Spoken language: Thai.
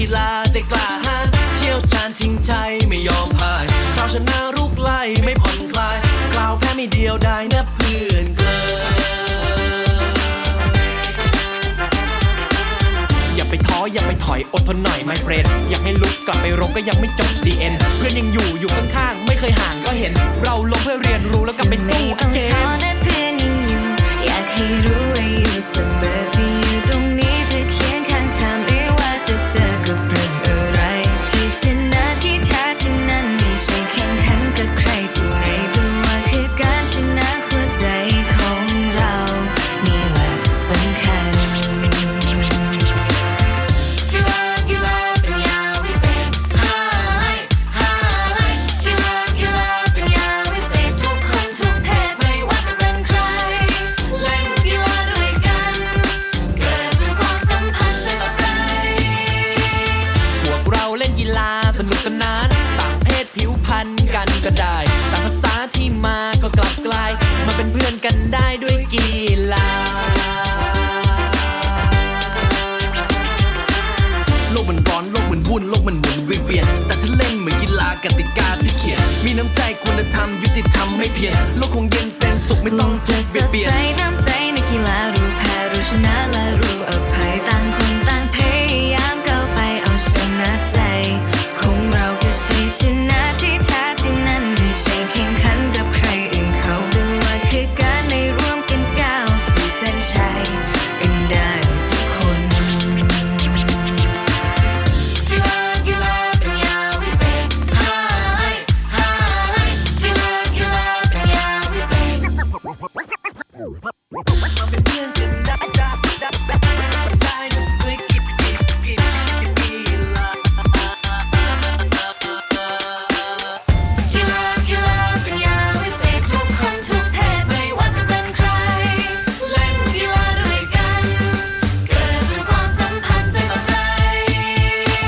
กีฬาใจกล้าหาญเที่ยวจานชิงชัยไม่ยอมพ่ายคราวชนะรุกไล่ไม่ผ่อนคลายกล่าวแพ้ไม่เดียวได้นะเพื่อนเกลออย่าไปท้ออย่าไปถอยอดทนหน่อยไม่เฟรนอยากให้ลุกกลับไปรบก็ยังไม่จบดีเอ็นเพื่อนยังอยู่อยู่ข้างๆ ไม่เคยห่างก็เห็น เราลงเพื่อเรียนรู้แล้วกลับไปสู้ again กันก็ได้ต่างภาษาที่มาก็กลับกลายมาเป็นเพื่อนกันได้ด้วยกีฬาโลกมันร้อนโลกมันวุ่นโลกมันหมุนเวียนเวียนแต่ถ้าเล่นเหมือนกีฬากติกาที่เขียน มีน้ำใจคุณธรรมยุติธรรมไม่เพียงโลกคงเย็นเป็นสุขไม่โลต้องกจะสเบียดดเบียน